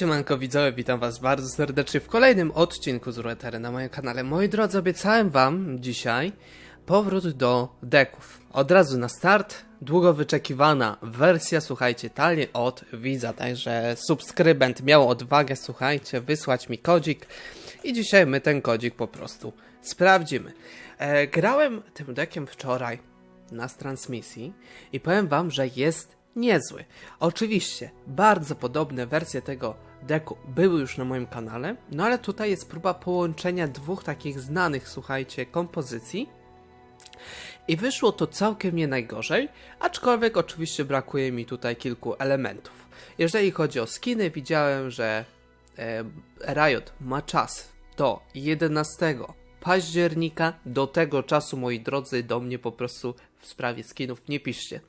Siemanko widzowie, witam was bardzo serdecznie w kolejnym odcinku z Ruetery na moim kanale. Moi drodzy, obiecałem wam dzisiaj powrót do deków. Od razu na start, długo wyczekiwana wersja, słuchajcie, talii od widza, także subskrybent miał odwagę, słuchajcie, wysłać mi kodzik i dzisiaj my ten kodzik po prostu sprawdzimy. E, grałem tym dekiem wczoraj na transmisji i powiem wam, że jest niezły. Oczywiście, bardzo podobne wersje tego deku były już na moim kanale, no ale tutaj jest próba połączenia dwóch takich znanych, słuchajcie, kompozycji. I wyszło to całkiem nie najgorzej, aczkolwiek oczywiście brakuje mi tutaj kilku elementów. Jeżeli chodzi o skiny, widziałem, że e, Riot ma czas do 11 października. Do tego czasu, moi drodzy, do mnie po prostu w sprawie skinów nie piszcie.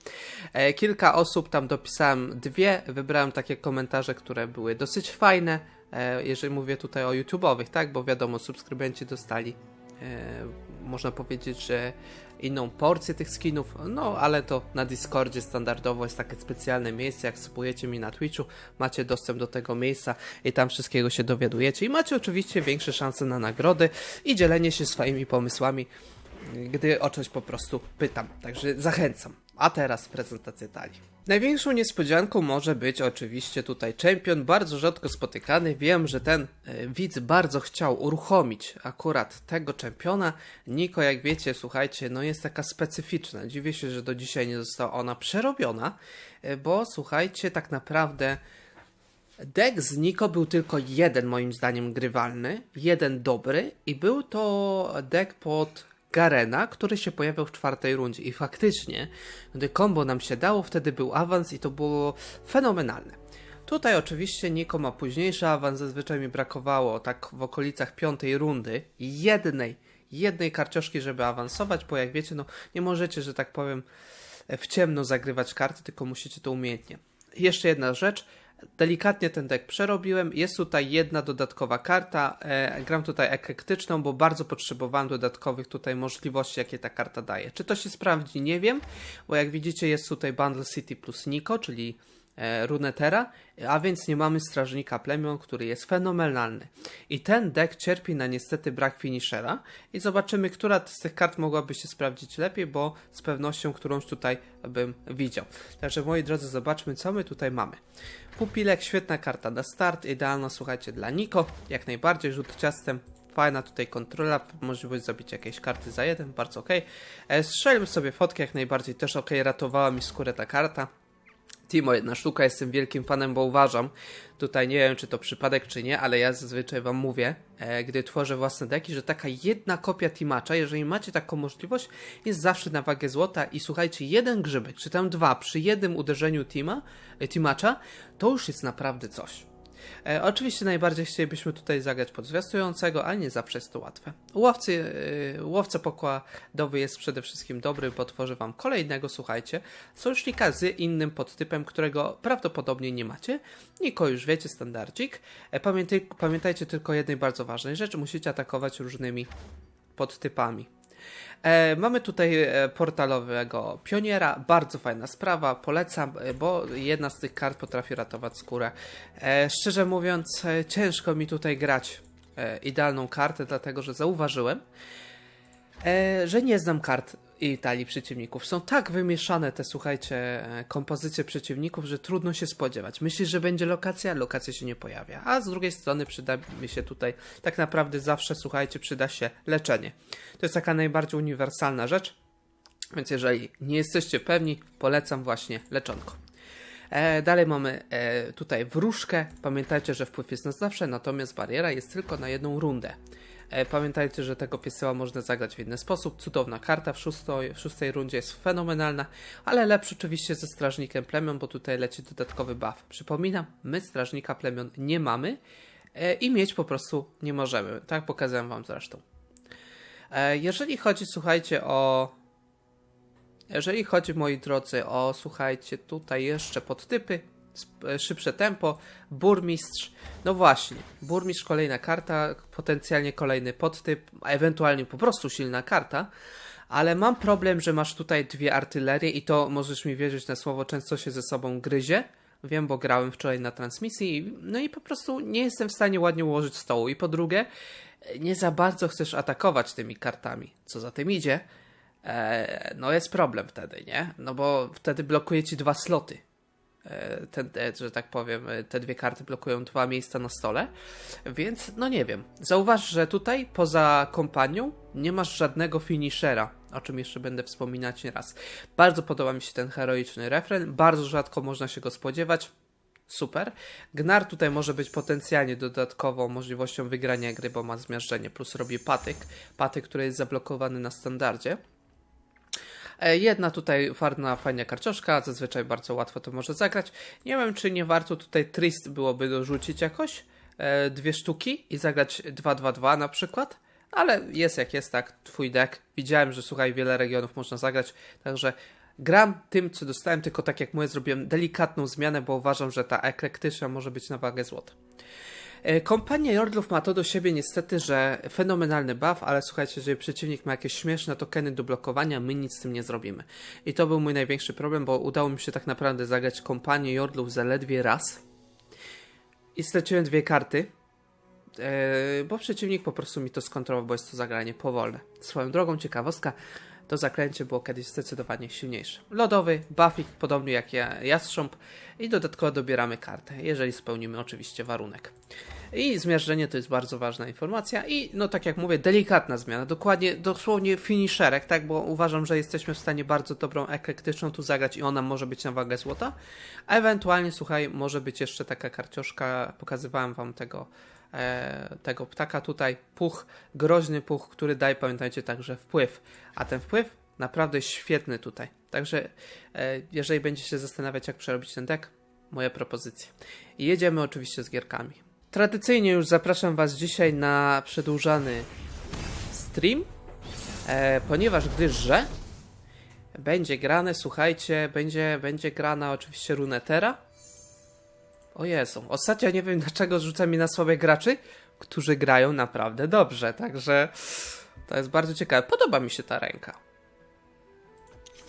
E, kilka osób tam dopisałem dwie, wybrałem takie komentarze, które były dosyć fajne, e, jeżeli mówię tutaj o YouTube'owych, tak, bo wiadomo, subskrybenci dostali e, można powiedzieć, że inną porcję tych skinów, no ale to na Discordzie standardowo jest takie specjalne miejsce, jak spróbujecie mi na Twitchu, macie dostęp do tego miejsca i tam wszystkiego się dowiadujecie. I macie oczywiście większe szanse na nagrody i dzielenie się swoimi pomysłami, gdy o coś po prostu pytam, także zachęcam. A teraz prezentacja talii. Największą niespodzianką może być oczywiście tutaj czempion, bardzo rzadko spotykany. Wiem, że ten e, widz bardzo chciał uruchomić akurat tego czempiona. Niko, jak wiecie, słuchajcie, no jest taka specyficzna. Dziwię się, że do dzisiaj nie została ona przerobiona, e, bo słuchajcie, tak naprawdę Deck z Niko był tylko jeden moim zdaniem grywalny, jeden dobry i był to deck pod Garena, który się pojawiał w czwartej rundzie i faktycznie, gdy combo nam się dało, wtedy był awans i to było fenomenalne. Tutaj oczywiście Niko ma późniejszy awans, zazwyczaj mi brakowało tak w okolicach piątej rundy jednej, jednej karcioszki, żeby awansować, bo jak wiecie, no nie możecie, że tak powiem, w ciemno zagrywać karty, tylko musicie to umiejętnie. Jeszcze jedna rzecz, Delikatnie ten deck przerobiłem. Jest tutaj jedna dodatkowa karta. E, gram tutaj eklektyczną, bo bardzo potrzebowałem dodatkowych tutaj możliwości, jakie ta karta daje. Czy to się sprawdzi? Nie wiem, bo jak widzicie jest tutaj Bundle City plus Niko, czyli Runetera, a więc nie mamy Strażnika Plemion, który jest fenomenalny. I ten deck cierpi na niestety brak finishera i zobaczymy, która z tych kart mogłaby się sprawdzić lepiej, bo z pewnością którąś tutaj bym widział. Także moi drodzy, zobaczmy, co my tutaj mamy. Pupilek, świetna karta na start, idealna, słuchajcie, dla Niko, jak najbardziej, rzut ciastem, fajna tutaj kontrola, możliwość zabicia jakiejś karty za jeden, bardzo ok. E, strzeliłem sobie fotkę, jak najbardziej też ok, ratowała mi skórę ta karta. Timo jedna sztuka, jestem wielkim fanem, bo uważam, tutaj nie wiem czy to przypadek czy nie, ale ja zazwyczaj wam mówię, e, gdy tworzę własne deki, że taka jedna kopia Timacza, jeżeli macie taką możliwość, jest zawsze na wagę złota i słuchajcie, jeden grzybek, czy tam dwa, przy jednym uderzeniu Tima, e, Timacza, to już jest naprawdę coś. E, oczywiście najbardziej chcielibyśmy tutaj zagrać pod zwiastującego, ale nie zawsze jest to łatwe. Łowcy, e, łowca pokładowy jest przede wszystkim dobry, bo tworzy wam kolejnego, słuchajcie, sojusznika z innym podtypem, którego prawdopodobnie nie macie. Niko już wiecie, standardzik. E, pamiętaj, pamiętajcie tylko jednej bardzo ważnej rzeczy, musicie atakować różnymi podtypami. E, mamy tutaj e, portalowego pioniera, bardzo fajna sprawa, polecam, e, bo jedna z tych kart potrafi ratować skórę. Szczerze mówiąc, ciężko mi tutaj grać idealną kartę, dlatego że zauważyłem, że nie znam kart i talii przeciwników. Są tak wymieszane te, słuchajcie, e, kompozycje przeciwników, że trudno się spodziewać. Myślisz, że będzie lokacja? Lokacja się nie pojawia. A z drugiej strony przyda mi się tutaj, tak naprawdę zawsze, słuchajcie, przyda się leczenie. To jest taka najbardziej uniwersalna rzecz, więc jeżeli nie jesteście pewni, polecam właśnie leczonko. E, dalej mamy e, tutaj wróżkę. Pamiętajcie, że wpływ jest na zawsze, natomiast bariera jest tylko na jedną rundę. E, pamiętajcie, że tego pieseła można zagrać w inny sposób. Cudowna karta w, szóstoj, w szóstej rundzie jest fenomenalna, ale lepszy oczywiście ze Strażnikiem Plemion, bo tutaj leci dodatkowy buff. Przypominam, my Strażnika Plemion nie mamy e, i mieć po prostu nie możemy. Tak pokazałem Wam zresztą. E, jeżeli chodzi, słuchajcie, o jeżeli chodzi, moi drodzy, o, słuchajcie, tutaj jeszcze podtypy, szybsze tempo, burmistrz, no właśnie, burmistrz kolejna karta, potencjalnie kolejny podtyp, a ewentualnie po prostu silna karta, ale mam problem, że masz tutaj dwie artylerie i to możesz mi wierzyć na słowo, często się ze sobą gryzie, Wiem, bo grałem wczoraj na transmisji, no i po prostu nie jestem w stanie ładnie ułożyć stołu. I po drugie, nie za bardzo chcesz atakować tymi kartami. Co za tym idzie, e, no jest problem wtedy, nie? No bo wtedy blokuje ci dwa sloty. E, Ten, te, że tak powiem, e, te dwie karty blokują dwa miejsca na stole, więc no nie wiem. Zauważ, że tutaj poza kompanią nie masz żadnego finishera, o czym jeszcze będę wspominać nieraz. Bardzo podoba mi się ten heroiczny refren, bardzo rzadko można się go spodziewać. Super. Gnar tutaj może być potencjalnie dodatkową możliwością wygrania gry, bo ma zmiażdżenie, plus robi patyk. Patyk, który jest zablokowany na standardzie. E, Jedna tutaj farna fajna karcioszka, zazwyczaj bardzo łatwo to może zagrać. Nie wiem, czy nie warto tutaj Trist byłoby dorzucić jakoś e, dwie sztuki i zagrać 2-2-2 na przykład, ale jest jak jest, tak, twój deck. Widziałem, że słuchaj, wiele regionów można zagrać, także gram tym, co dostałem, tylko tak jak mówię, zrobiłem delikatną zmianę, bo uważam, że ta eklektyczna może być na wagę złota. E, Kompania Jordlów ma to do siebie niestety, że fenomenalny buff, ale słuchajcie, jeżeli przeciwnik ma jakieś śmieszne tokeny do blokowania, my nic z tym nie zrobimy. I to był mój największy problem, bo udało mi się tak naprawdę zagrać kompanię Jordlów zaledwie raz i straciłem dwie karty, e, bo przeciwnik po prostu mi to skontrolował, bo jest to zagranie powolne. Swoją drogą, ciekawostka, to zaklęcie było kiedyś zdecydowanie silniejsze. Lodowy, buffik, podobnie jak ja, Jastrząb i dodatkowo dobieramy kartę, jeżeli spełnimy oczywiście warunek. I zmiażdżenie to jest bardzo ważna informacja i no tak jak mówię, delikatna zmiana, dokładnie, dosłownie finisherek, tak, bo uważam, że jesteśmy w stanie bardzo dobrą eklektyczną tu zagrać i ona może być na wagę złota, a ewentualnie, słuchaj, może być jeszcze taka karcioszka, pokazywałem wam tego tego ptaka tutaj, puch, groźny puch, który daje, pamiętajcie, także wpływ, a ten wpływ naprawdę świetny tutaj, także e, jeżeli będziecie się zastanawiać, jak przerobić ten deck, moje propozycje. I jedziemy oczywiście z gierkami. Tradycyjnie już zapraszam Was dzisiaj na przedłużany stream, e, ponieważ gdyż, że będzie grane, słuchajcie, będzie, będzie grana oczywiście runetera. O Jezu, ostatnio nie wiem dlaczego rzuca mi na słabe graczy, którzy grają naprawdę dobrze, także to jest bardzo ciekawe. Podoba mi się ta ręka.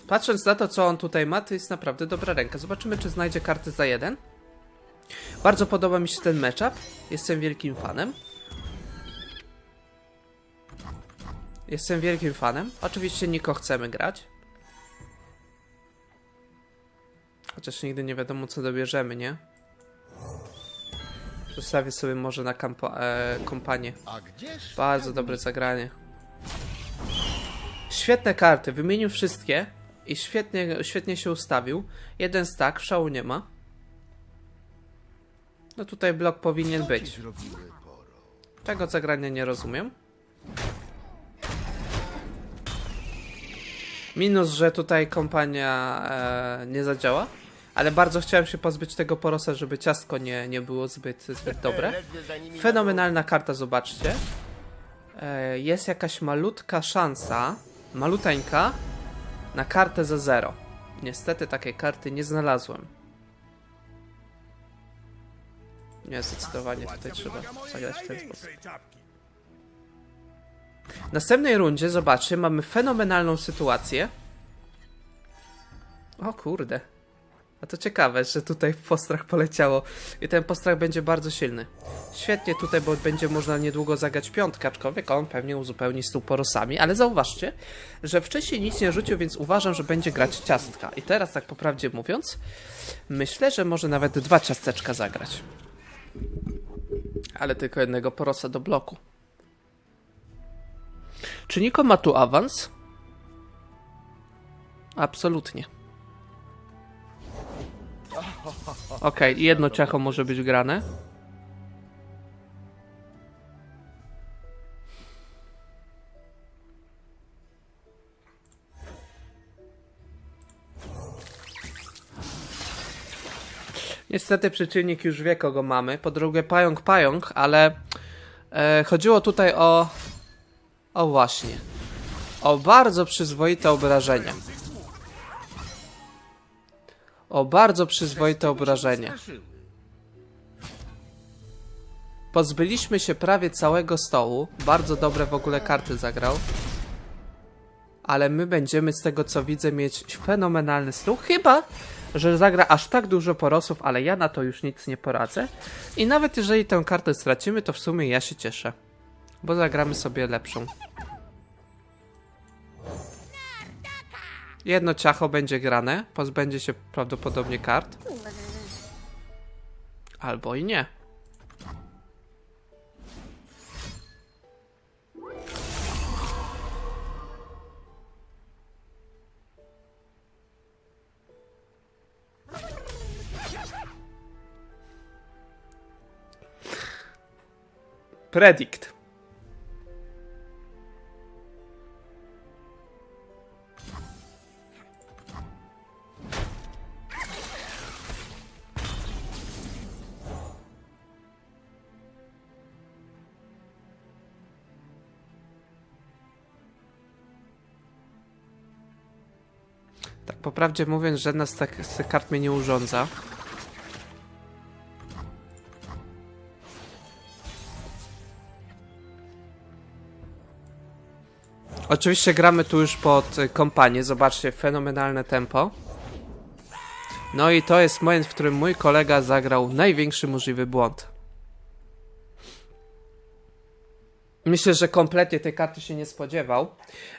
Patrząc na to, co on tutaj ma, to jest naprawdę dobra ręka. Zobaczymy, czy znajdzie karty za jeden. Bardzo podoba mi się ten matchup. Jestem wielkim fanem. Jestem wielkim fanem. Oczywiście Niko chcemy grać. Chociaż nigdy nie wiadomo, co dobierzemy, nie? Zostawię sobie może na e, kompanię. Bardzo dobre zagranie. Świetne karty, wymienił wszystkie i świetnie, świetnie się ustawił. Jeden stack, szału nie ma. No tutaj blok powinien być. Tego zagrania nie rozumiem. Minus, że tutaj kompania e, nie zadziała. Ale bardzo chciałem się pozbyć tego porosa, żeby ciastko nie, nie było zbyt, zbyt dobre. Fenomenalna karta, zobaczcie. E, jest jakaś malutka szansa, maluteńka, na kartę za zero. Niestety takiej karty nie znalazłem. Nie, zdecydowanie tutaj trzeba zagrać w ten sposób. W następnej rundzie, zobaczcie, mamy fenomenalną sytuację. O kurde. A to ciekawe, że tutaj postrach poleciało i ten postrach będzie bardzo silny. Świetnie tutaj, bo będzie można niedługo zagrać piątkę, aczkolwiek on pewnie uzupełni stół porosami, ale zauważcie, że wcześniej nic nie rzucił, więc uważam, że będzie grać ciastka. I teraz tak po prawdzie mówiąc, myślę, że może nawet dwa ciasteczka zagrać. Ale tylko jednego porosa do bloku. Czy Niko ma tu awans? Absolutnie. Okej, jedno ciacho może być grane. Niestety przeciwnik już wie kogo mamy. Po drugie pająk pająk, ale e, chodziło tutaj o o właśnie. O bardzo przyzwoite obrażenia. O bardzo przyzwoite obrażenia. Pozbyliśmy się prawie całego stołu. Bardzo dobre w ogóle karty zagrał. Ale my będziemy z tego co widzę mieć fenomenalny stół. Chyba, że zagra aż tak dużo porosów, ale ja na to już nic nie poradzę. I nawet jeżeli tę kartę stracimy, to w sumie ja się cieszę. Bo zagramy sobie lepszą. Jedno ciacho będzie grane, pozbędzie się prawdopodobnie kart. Albo i nie. Predict. Prawdzie mówiąc, żadna z, tak, z tych kart mnie nie urządza. Oczywiście gramy tu już pod y, kompanię, zobaczcie, fenomenalne tempo. No i to jest moment, w którym mój kolega zagrał największy możliwy błąd. Myślę, że kompletnie tej karty się nie spodziewał.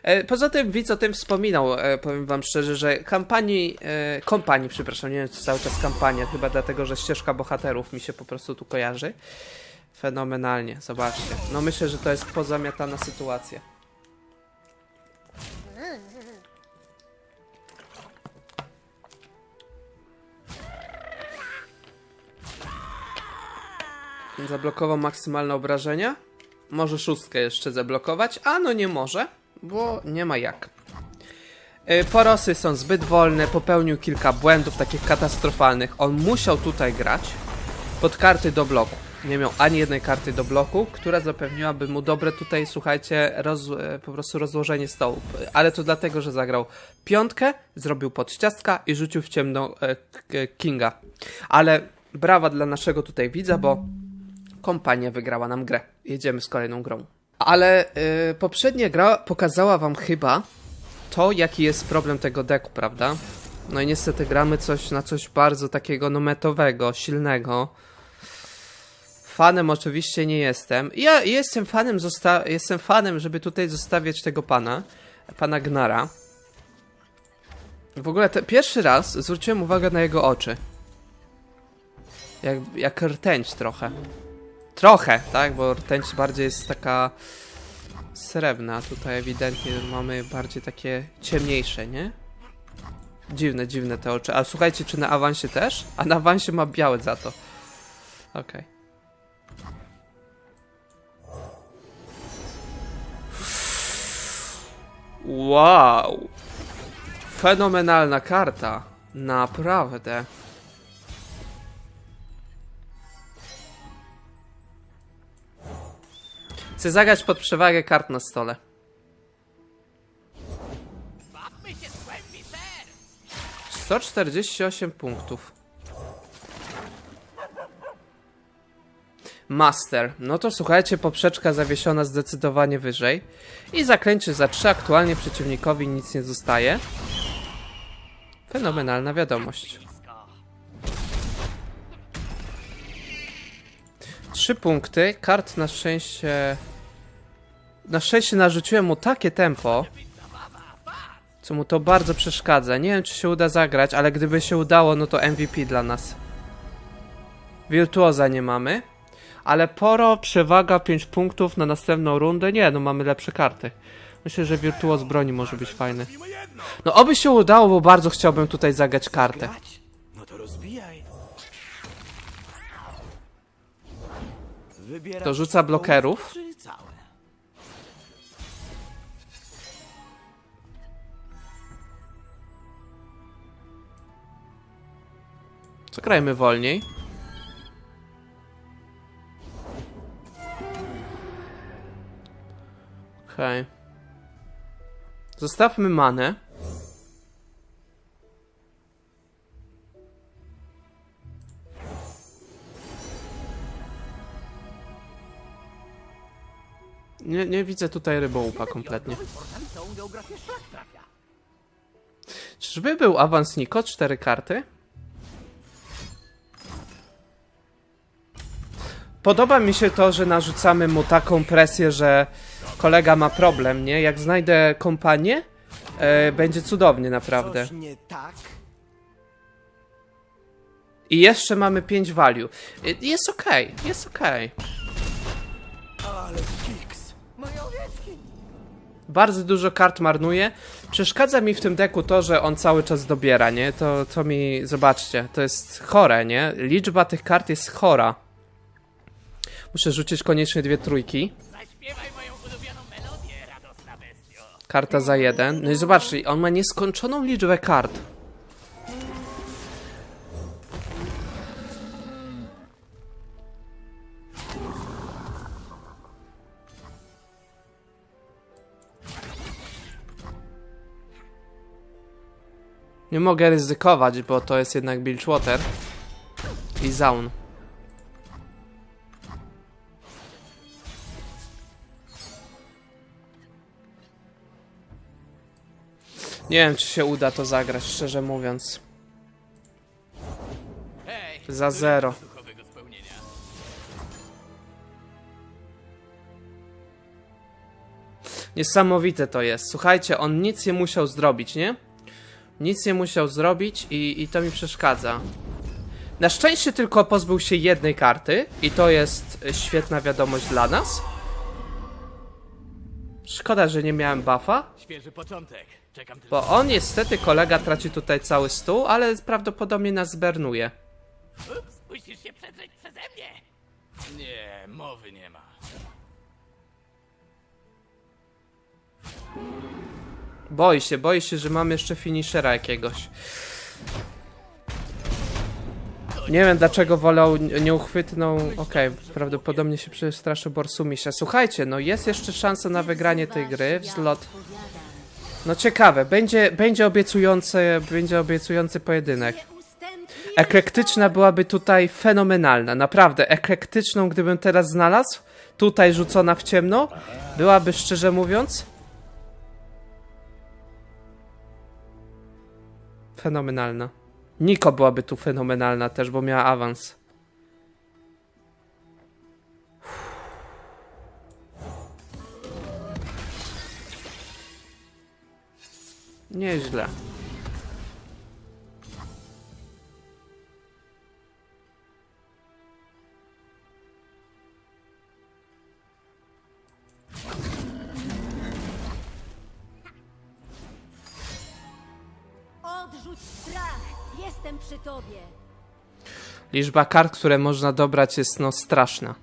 E, Poza tym widz o tym wspominał, e, powiem wam szczerze, że kampanii, e, kompanii, przepraszam, nie wiem czy cały czas kampania, chyba dlatego, że ścieżka bohaterów mi się po prostu tu kojarzy. Fenomenalnie, zobaczcie. No myślę, że to jest pozamiatana sytuacja. Zablokował maksymalne obrażenia. Może szóstkę jeszcze zablokować, a no nie może, bo nie ma jak. Y, Porosy są zbyt wolne, popełnił kilka błędów takich katastrofalnych. On musiał tutaj grać pod karty do bloku. Nie miał ani jednej karty do bloku, która zapewniłaby mu dobre tutaj, słuchajcie, roz, e, po prostu rozłożenie stołu. Ale to dlatego, że zagrał piątkę, zrobił podściastka i rzucił w ciemną e, k- Kinga. Ale brawa dla naszego tutaj widza, bo kompania wygrała nam grę. Jedziemy z kolejną grą. Ale y, poprzednia gra pokazała wam chyba to, jaki jest problem tego deku, prawda? No i niestety gramy coś na coś bardzo takiego no metowego, silnego. Fanem oczywiście nie jestem. Ja jestem fanem, zosta- jestem fanem, żeby tutaj zostawiać tego pana, pana Gnara. W ogóle pierwszy raz zwróciłem uwagę na jego oczy. Jak, jak rtęć trochę. Trochę, tak? Bo rtęć bardziej jest taka srebrna. Tutaj ewidentnie mamy bardziej takie ciemniejsze, nie? Dziwne, dziwne te oczy. A słuchajcie, czy na awansie też? A na awansie ma białe za to. Okej. Wow! Fenomenalna karta. Naprawdę. Chcę zagrać pod przewagę kart na stole. Bawmy się z głębi serc! 148 punktów. Master. No to słuchajcie, poprzeczka zawiesiona zdecydowanie wyżej. I zaklęcie za 3 aktualnie przeciwnikowi nic nie zostaje. Fenomenalna wiadomość. Trzy punkty. Kart na szczęście... Na szczęście narzuciłem mu takie tempo, co mu to bardzo przeszkadza. Nie wiem, czy się uda zagrać, ale gdyby się udało, no to MVP dla nas. Wirtuoza nie mamy, ale poro, przewaga 5 punktów na następną rundę. Nie, no mamy lepsze karty. Myślę, że wirtuoz broni może być fajny. No oby się udało, bo bardzo chciałbym tutaj zagrać kartę. Wybierasz To rzuca blokerów. czy całe? Wolniej? Okej. Zostawmy manę. Nie, nie widzę tutaj rybołupa kompletnie. Czyżby był awans Niko? Cztery karty? Podoba mi się to, że narzucamy mu taką presję, że kolega ma problem, nie? Jak znajdę kompanię, e, będzie cudownie naprawdę. I jeszcze mamy 5 value. E, jest okej, okay, jest okej. Okay. Bardzo dużo kart marnuje. Przeszkadza mi w tym deku to, że on cały czas dobiera, nie? To, to mi, zobaczcie, to jest chore, nie? Liczba tych kart jest chora. Muszę rzucić koniecznie dwie trójki. Karta za jeden. No i zobaczcie, on ma nieskończoną liczbę kart. Nie mogę ryzykować, bo to jest jednak Bilgewater i Zaun. Nie wiem, czy się uda to zagrać, szczerze mówiąc. Za zero. Niesamowite to jest. Słuchajcie, on nic nie musiał zrobić, nie? Nic nie musiał zrobić i, i to mi przeszkadza. Na szczęście tylko pozbył się jednej karty i to jest świetna wiadomość dla nas. Szkoda, że nie miałem buffa, Świeży początek. Czekam tylko. bo on niestety, kolega traci tutaj cały stół, ale prawdopodobnie nas zbernuje. Ups, musisz się przedrzeć przeze mnie! Nie, mowy nie ma. Boi się, boi się, że mam jeszcze finishera jakiegoś. Nie wiem dlaczego wolał nieuchwytną. Okej, prawdopodobnie się przestraszył Borsumisia. Słuchajcie, no jest jeszcze szansa na wygranie tej gry w slot. No ciekawe, będzie, będzie obiecujący, będzie obiecujący pojedynek. Eklektyczna byłaby tutaj fenomenalna, naprawdę. Eklektyczną, gdybym teraz znalazł, tutaj rzucona w ciemno, byłaby szczerze mówiąc fenomenalna. Niko byłaby tu fenomenalna też, bo miała awans. Nieźle. Odrzuć strach! Jestem przy tobie! Liczba kart, które można dobrać jest no straszna.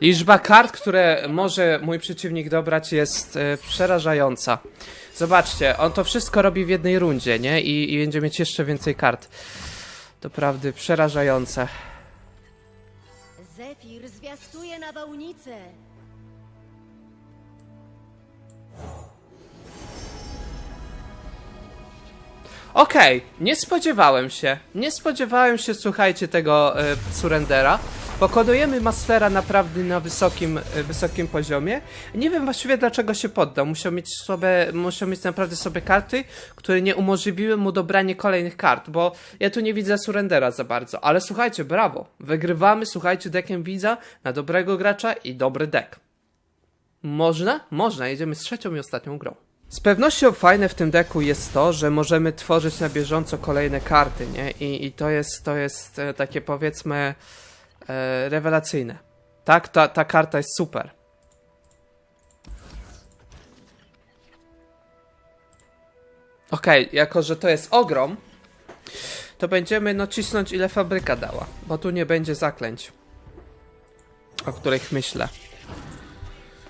Liczba kart, które może mój przeciwnik dobrać jest e, przerażająca. Zobaczcie, on to wszystko robi w jednej rundzie, nie? I, I będzie mieć jeszcze więcej kart. Doprawdy przerażające. Zefir zwiastuje nawałnicę! Okej, nie spodziewałem się. Nie spodziewałem się, słuchajcie, tego e, surrendera. Pokonujemy Mastera naprawdę na wysokim, e, wysokim poziomie. Nie wiem właściwie dlaczego się poddał. Musiał mieć sobie, musiał mieć naprawdę sobie karty, które nie umożliwiły mu dobranie kolejnych kart, bo ja tu nie widzę surrendera za bardzo. Ale słuchajcie, brawo. Wygrywamy, słuchajcie, dekiem widza na dobrego gracza i dobry deck. Można? Można, jedziemy z trzecią i ostatnią grą. Z pewnością fajne w tym deku jest to, że możemy tworzyć na bieżąco kolejne karty, nie? I, i to jest, to jest e, takie powiedzmy e, rewelacyjne. Tak, ta, ta karta jest super. Okej, jako że to jest ogrom, to będziemy no cisnąć ile fabryka dała, bo tu nie będzie zaklęć, o których myślę.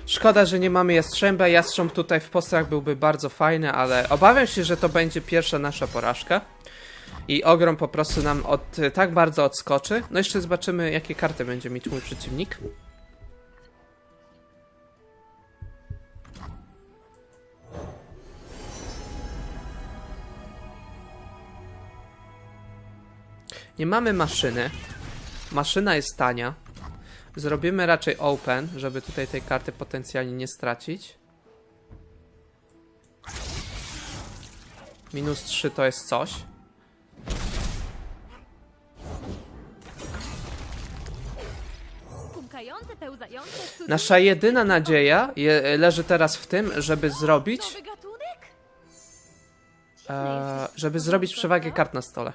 Szkoda, że nie mamy Jastrzębia. Jastrząb tutaj w postach byłby bardzo fajny, ale obawiam się, że to będzie pierwsza nasza porażka. I ogrom po prostu nam od, tak bardzo odskoczy. No jeszcze zobaczymy, jakie karty będzie mieć mój przeciwnik. Nie mamy maszyny. Maszyna jest tania. Zrobimy raczej open, żeby tutaj tej karty potencjalnie nie stracić. Minus 3 to jest coś. Kumkające, pełzające, cudowne. Nasza jedyna nadzieja je, leży teraz w tym, żeby zrobić, Nowy gatunek? e, żeby zrobić przewagę kart na stole.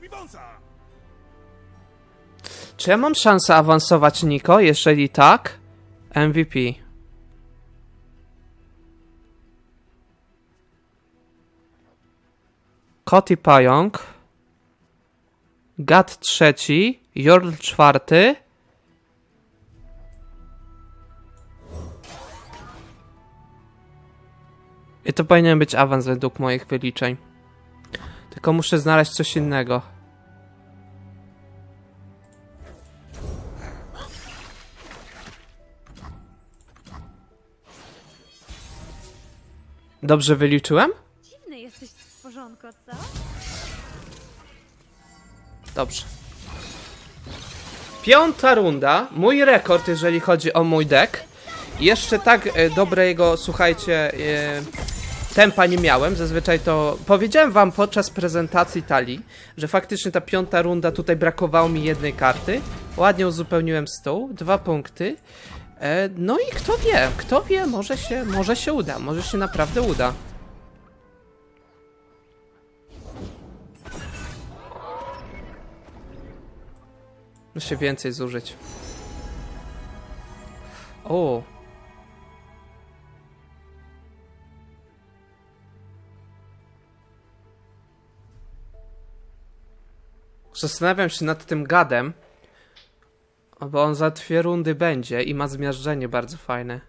Mi wąsa! Czy ja mam szansę awansować Niko? Jeżeli tak, MVP. Kot i pająk. Gat trzeci. Jorl czwarty. I to powinien być awans według moich wyliczeń. Tylko muszę znaleźć coś innego. Dobrze wyliczyłem? Dziwny jesteś stworzonko, co? Dobrze. Piąta runda. Mój rekord, jeżeli chodzi o mój deck. Jeszcze tak e, dobrego, słuchajcie, e, tempa nie miałem. Zazwyczaj to powiedziałem wam podczas prezentacji talii, że faktycznie ta piąta runda tutaj brakowało mi jednej karty. Ładnie uzupełniłem stół, dwa punkty. E, no i kto wie, kto wie, może się, może się uda, może się naprawdę uda. Muszę więcej zużyć. O. Zastanawiam się nad tym gadem, bo on za dwie rundy będzie i ma zmiażdżenie bardzo fajne.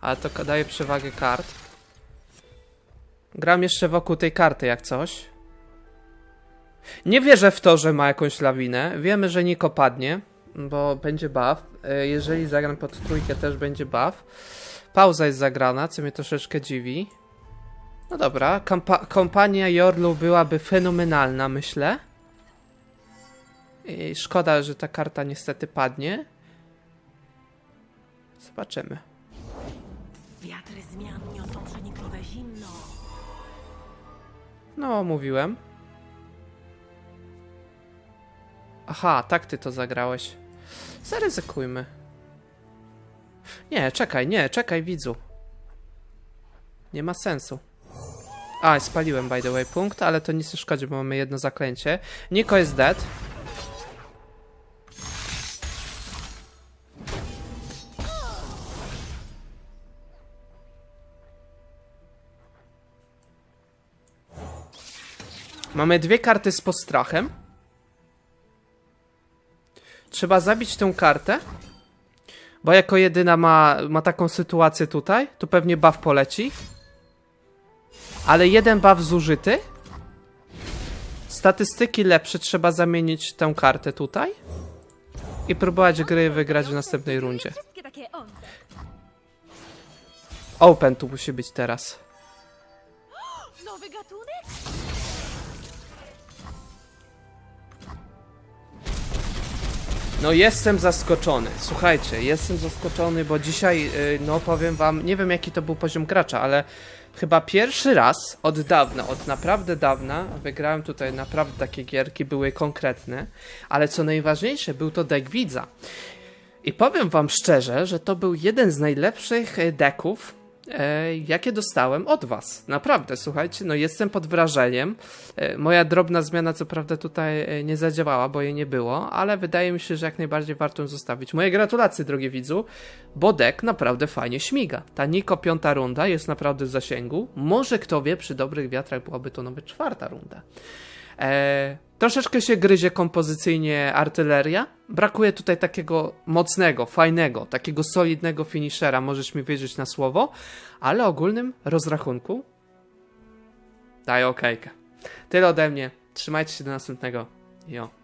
Ale to daje przewagę kart. Gram jeszcze wokół tej karty jak coś. Nie wierzę w to, że ma jakąś lawinę. Wiemy, że Niko padnie, bo będzie buff. E, Jeżeli zagram pod trójkę, też będzie buff. Pauza jest zagrana, co mnie troszeczkę dziwi. No dobra, kompa kompania Jorlu byłaby fenomenalna, myślę. I szkoda, że ta karta niestety padnie. Zobaczymy. Wiatry zmian niosą przenikliwe zimno. No, mówiłem. Aha, tak ty to zagrałeś. Zaryzykujmy. Nie, czekaj, nie, czekaj, widzu. Nie ma sensu. A, spaliłem by the way punkt, ale to nic nie szkodzi, bo mamy jedno zaklęcie. Niko jest dead. Mamy dwie karty z postrachem. Trzeba zabić tę kartę. Bo jako jedyna ma, ma taką sytuację tutaj. Tu pewnie buff poleci. Ale jeden buff zużyty. Statystyki lepsze trzeba zamienić tę kartę tutaj. I próbować gry wygrać w następnej rundzie. Open tu musi być teraz. Nowy gatunek? No jestem zaskoczony. Słuchajcie, jestem zaskoczony, bo dzisiaj, y, no powiem wam, nie wiem jaki to był poziom gracza, ale chyba pierwszy raz od dawna, od naprawdę dawna, wygrałem tutaj naprawdę takie gierki, były konkretne, ale co najważniejsze, był to deck widza. I powiem wam szczerze, że to był jeden z najlepszych decków, e, jakie dostałem od was. Naprawdę, słuchajcie, no jestem pod wrażeniem. E, moja drobna zmiana, co prawda, tutaj e, nie zadziałała, bo jej nie było, ale wydaje mi się, że jak najbardziej warto ją zostawić. Moje gratulacje, drogi widzu, bo deck naprawdę fajnie śmiga. Ta Niko piąta runda jest naprawdę w zasięgu. Może kto wie, przy dobrych wiatrach byłaby to nawet czwarta runda. E, troszeczkę się gryzie kompozycyjnie artyleria. Brakuje tutaj takiego mocnego, fajnego, takiego solidnego finishera, możesz mi wierzyć na słowo, ale ogólnym rozrachunku daję okejkę. Tyle ode mnie. Trzymajcie się do następnego. Jo.